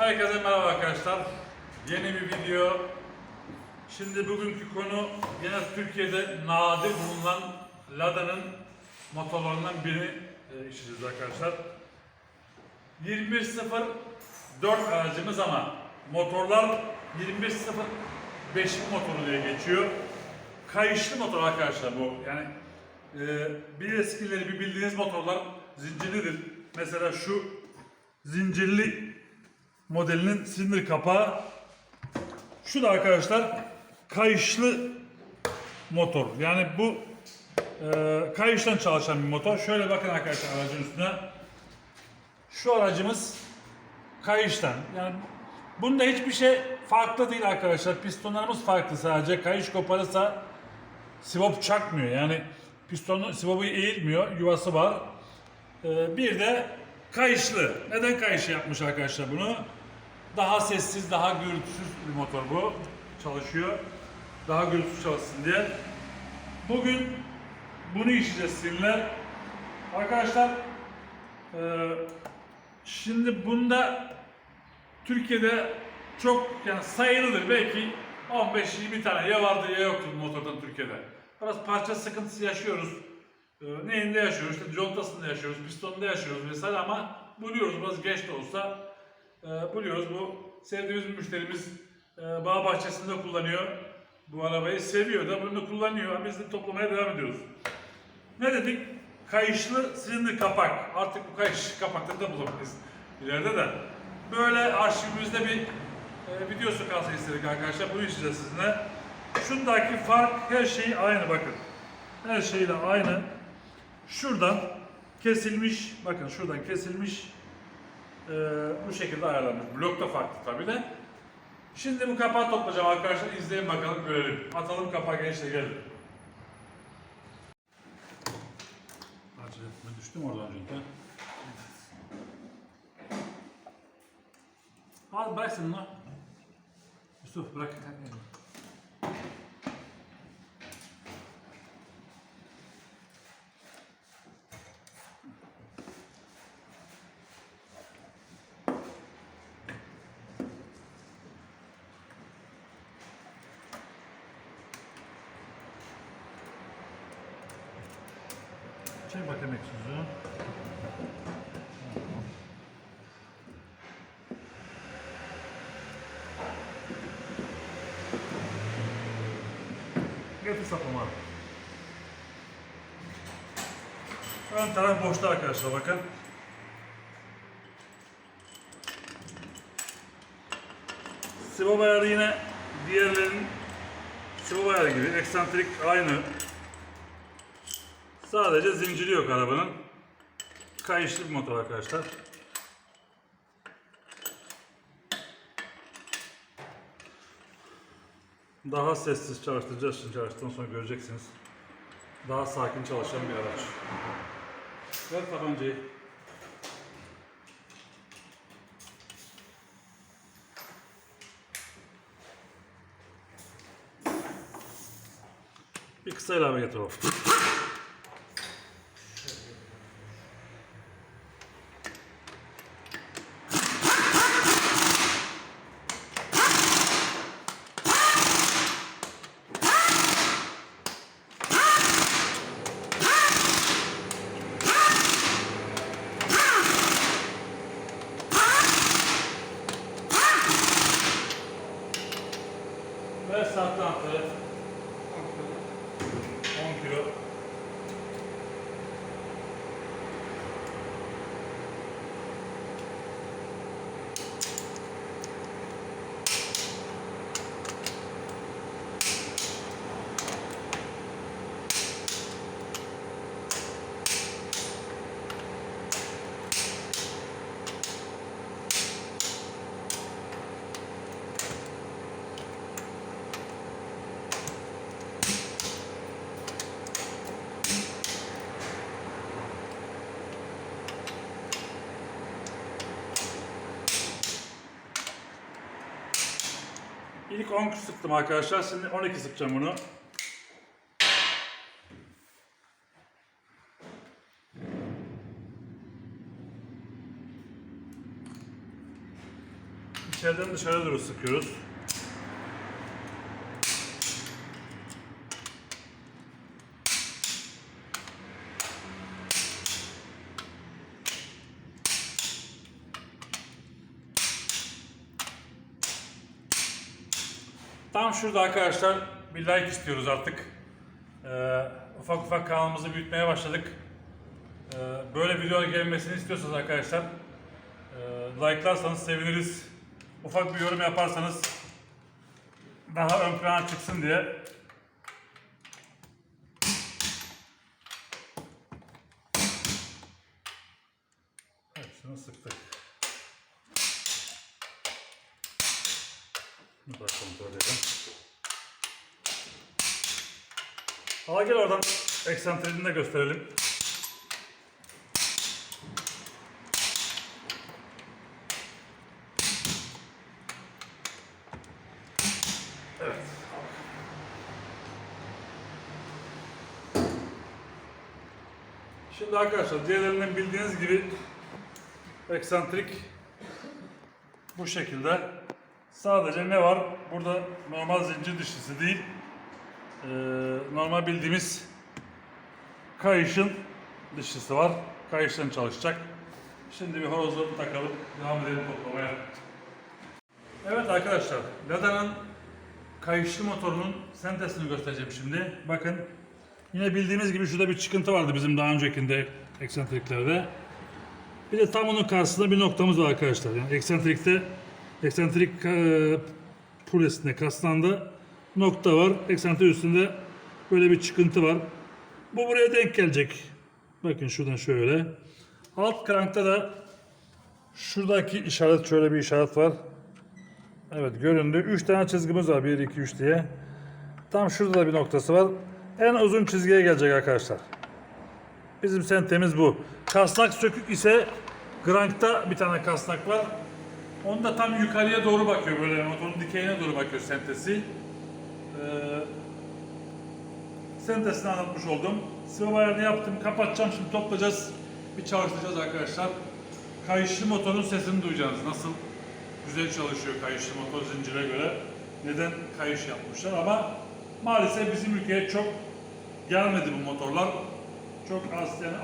Herkese merhaba arkadaşlar. Yeni bir video. Şimdi bugünkü konu yine Türkiye'de nadir bulunan Lada'nın motorlarından birini e, işleyeceğiz arkadaşlar. 2104 aracımız ama motorlar 2105 motoru diye geçiyor. Kayışlı motor arkadaşlar bu. Yani e, bir eskileri bir bildiğiniz motorlar zincirlidir. Mesela şu zincirli modelinin silindir kapağı. Şu da arkadaşlar kayışlı motor. Yani bu e, kayıştan çalışan bir motor. Şöyle bakın arkadaşlar aracın üstüne. Şu aracımız kayıştan. Yani bunda hiçbir şey farklı değil arkadaşlar. Pistonlarımız farklı sadece. Kayış koparırsa sivop çakmıyor. Yani pistonun sivopu eğilmiyor. Yuvası var. Ee, bir de kayışlı. Neden kayışı yapmış arkadaşlar bunu? Daha sessiz, daha gürültüsüz bir motor bu. Çalışıyor. Daha gürültüsüz çalışsın diye. Bugün bunu işleyeceğiz sizinle. Arkadaşlar ee, şimdi bunda Türkiye'de çok yani sayılıdır belki 15-20 tane ya vardır ya yoktur motordan Türkiye'de. Biraz parça sıkıntısı yaşıyoruz. Ee, neyinde yaşıyoruz? İşte contasında yaşıyoruz, pistonunda yaşıyoruz vesaire ama buluyoruz biraz geç de olsa e, buluyoruz. Bu sevdiğimiz müşterimiz e, bağ bahçesinde kullanıyor. Bu arabayı seviyor da bunu kullanıyor. Biz de toplamaya devam ediyoruz. Ne dedik? Kayışlı silindir kapak. Artık bu kayış kapakları da bulabiliriz ileride de. Böyle arşivimizde bir e, videosu kalsın istedik arkadaşlar. Bunu işleyeceğiz sizinle. Şundaki fark her şey aynı bakın. Her şeyle aynı. Şuradan kesilmiş, bakın şuradan kesilmiş. E, bu şekilde ayarlanmış. Blok da farklı tabi de. Şimdi bu kapağı toplayacağım arkadaşlar. İzleyin bakalım görelim. Atalım kapağı gençle gelin. Etme düştüm oradan çünkü. Al bırak sen onu. Yusuf bırak. Çek bakayım egzozu. Getir sapama. Ön taraf boşta arkadaşlar bakın. Sivop ayarı yine diğerlerinin Sivop ayarı gibi. Eksantrik aynı. Sadece zinciri yok arabanın. Kayışlı bir motor arkadaşlar. Daha sessiz çalıştıracağız şimdi çalıştıktan sonra göreceksiniz. Daha sakin çalışan bir araç. Ver tabancayı. Bir kısa ilave getir İlk 10 sıktım arkadaşlar. Şimdi 12 sıkacağım bunu. içeriden dışarı doğru sıkıyoruz. Tam şurada arkadaşlar bir like istiyoruz artık. Ee, ufak ufak kanalımızı büyütmeye başladık. Ee, böyle videolar gelmesini istiyorsanız arkadaşlar e, like'larsanız seviniriz. Ufak bir yorum yaparsanız daha ön plana çıksın diye. Hepsini sıktık. Daha kontrol edelim. Hala gel oradan eksantrini de gösterelim. Evet. Şimdi arkadaşlar diğerlerinden bildiğiniz gibi eksantrik bu şekilde. Sadece ne var? Burada normal zincir dişlisi değil. Ee, normal bildiğimiz kayışın dişlisi var. Kayıştan çalışacak. Şimdi bir horozu takalım. Devam edelim toplamaya. Evet arkadaşlar, Lada'nın kayışlı motorunun sentesini göstereceğim şimdi. Bakın yine bildiğimiz gibi şurada bir çıkıntı vardı bizim daha öncekinde eksentriklerde. Bir de tam onun karşısında bir noktamız var arkadaşlar. Yani eksentrikte eksentrik e, pulesinde kaslanda nokta var. Eksantrik üstünde böyle bir çıkıntı var. Bu buraya denk gelecek. Bakın şuradan şöyle. Alt krankta da şuradaki işaret şöyle bir işaret var. Evet göründü. 3 tane çizgimiz var. 1, 2, 3 diye. Tam şurada da bir noktası var. En uzun çizgiye gelecek arkadaşlar. Bizim sentemiz bu. Kasnak sökük ise Grank'ta bir tane kasnak var. Onda tam yukarıya doğru bakıyor böyle motorun dikeyine doğru bakıyor sentesi. Ee, sentesini anlatmış oldum. Sıvı ayarını yaptım. Kapatacağım şimdi toplayacağız. Bir çalıştıracağız arkadaşlar. Kayışlı motorun sesini duyacaksınız. Nasıl güzel çalışıyor kayışlı motor zincire göre. Neden kayış yapmışlar ama maalesef bizim ülkeye çok gelmedi bu motorlar. Çok az yani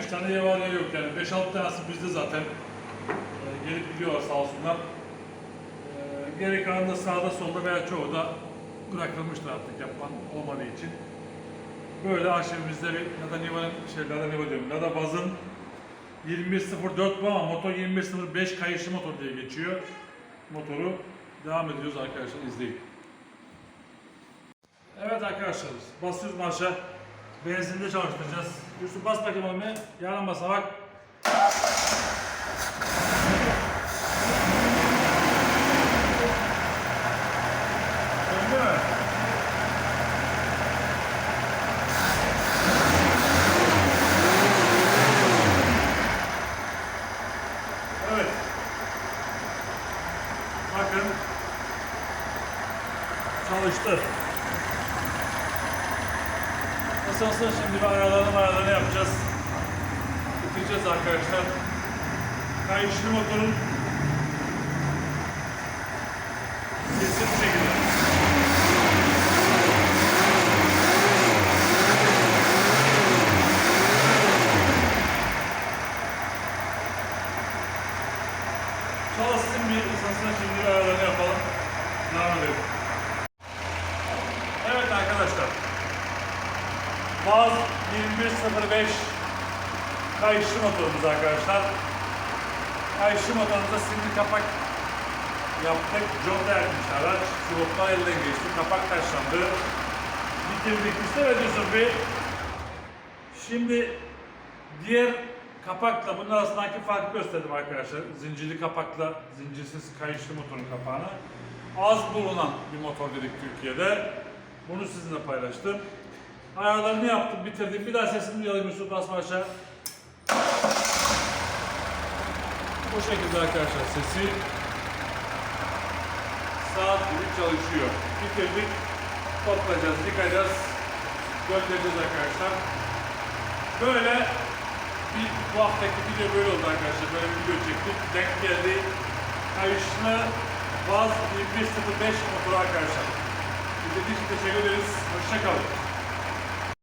10-15 tane ya var ya yok yani 5-6 tanesi bizde zaten gelip gidiyorlar sağ olsunlar. Ee, geri kalan da sağda solda veya çoğu da bırakılmıştır artık yapan olmadığı için. Böyle arşivimizde bir Lada Niva'nın şey Lada Niva diyorum Lada Baz'ın 2104 bu ama motor 2105 kayışlı motor diye geçiyor. Motoru devam ediyoruz arkadaşlar izleyin. Evet arkadaşlar basıyoruz marşa. Benzinde çalıştıracağız. Yusuf bas bakayım abi. Yarın basa bak. Döndü mü? Evet. Bakın. Çalıştı. Esasında şimdi bir ayarlarını ayarlarını yapacağız. Bitireceğiz arkadaşlar. Kayışlı motorun sesi bu şekilde. Çalışsın bir esasında şimdi bir ayarlarını yapalım. Devam edelim. Evet arkadaşlar. Vaz 2105 kayışlı motorumuz arkadaşlar. Kayışlı motorumuza sinir kapak yaptık. Conta yakmış araç. Şuruplar elden geçti. Kapak taşlandı. Bitirdik. İstemedi Yusuf Bey. Şimdi diğer kapakla bunun arasındaki farkı gösterdim arkadaşlar. Zincirli kapakla zincirsiz kayışlı motorun kapağını. Az bulunan bir motor dedik Türkiye'de. Bunu sizinle paylaştım. Ayarlarını yaptım, bitirdim. Bir daha sesini duyalım Yusuf Basmaş'a. Bu şekilde arkadaşlar sesi saat gibi çalışıyor. Bitirdik. Toplayacağız, yıkayacağız. Göndereceğiz arkadaşlar. Böyle bir bu haftaki video böyle oldu arkadaşlar. Böyle bir video çektik. Denk geldi. Kayışlı Vaz 2105 motoru arkadaşlar. İzlediğiniz için teşekkür ederiz. Hoşçakalın.